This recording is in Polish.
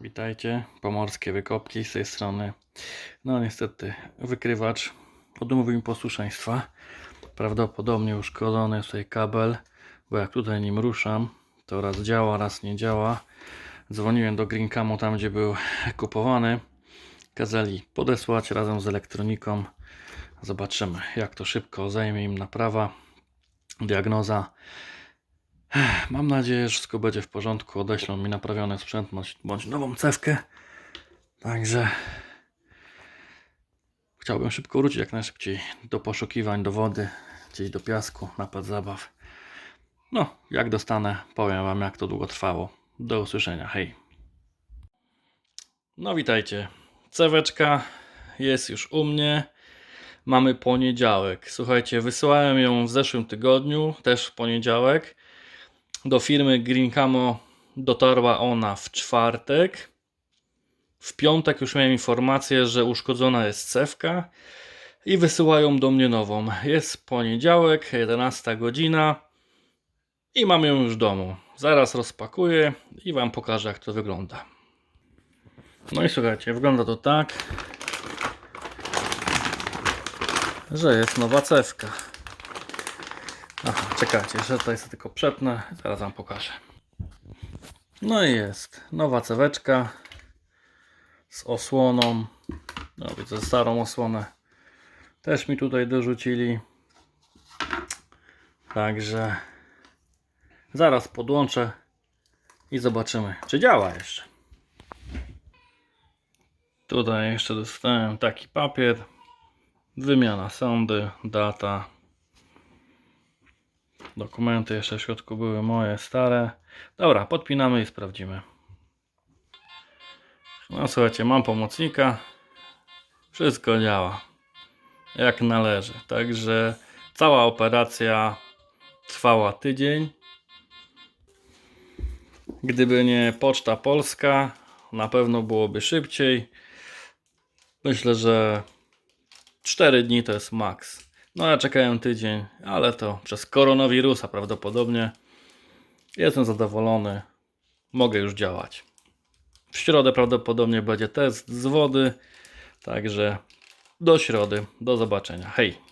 Witajcie, pomorskie wykopki z tej strony. No niestety, wykrywacz odmówił mi posłuszeństwa. Prawdopodobnie uszkodzony jest tutaj kabel, bo jak tutaj nim ruszam, to raz działa, raz nie działa. Dzwoniłem do Greencamu tam, gdzie był kupowany. Kazali podesłać razem z elektroniką. Zobaczymy, jak to szybko zajmie im naprawa, diagnoza. Mam nadzieję, że wszystko będzie w porządku. Odeślą mi naprawiony sprzęt bądź- nową cewkę. Także chciałbym szybko wrócić jak najszybciej do poszukiwań, do wody, gdzieś do piasku, na plac zabaw. No, jak dostanę, powiem Wam, jak to długo trwało. Do usłyszenia. Hej. No, witajcie. Ceweczka jest już u mnie. Mamy poniedziałek. Słuchajcie, wysyłałem ją w zeszłym tygodniu, też w poniedziałek. Do firmy Green Camo dotarła ona w czwartek. W piątek już miałem informację, że uszkodzona jest cewka i wysyłają do mnie nową. Jest poniedziałek, 11 godzina i mam ją już w domu. Zaraz rozpakuję i Wam pokażę, jak to wygląda. No i słuchajcie, wygląda to tak, że jest nowa cewka. Czekajcie, że tutaj sobie tylko przepnę, zaraz Wam pokażę. No i jest nowa ceweczka z osłoną. No widzę starą osłonę. Też mi tutaj dorzucili. Także zaraz podłączę i zobaczymy, czy działa jeszcze. Tutaj jeszcze dostałem taki papier. Wymiana sondy, data. Dokumenty jeszcze w środku były moje stare. Dobra, podpinamy i sprawdzimy. No słuchajcie, mam pomocnika. Wszystko działa jak należy. Także cała operacja trwała tydzień. Gdyby nie Poczta Polska, na pewno byłoby szybciej. Myślę, że 4 dni to jest maks. No ja czekałem tydzień, ale to przez koronawirusa prawdopodobnie. Jestem zadowolony. Mogę już działać. W środę prawdopodobnie będzie test z wody. Także do środy. Do zobaczenia. Hej.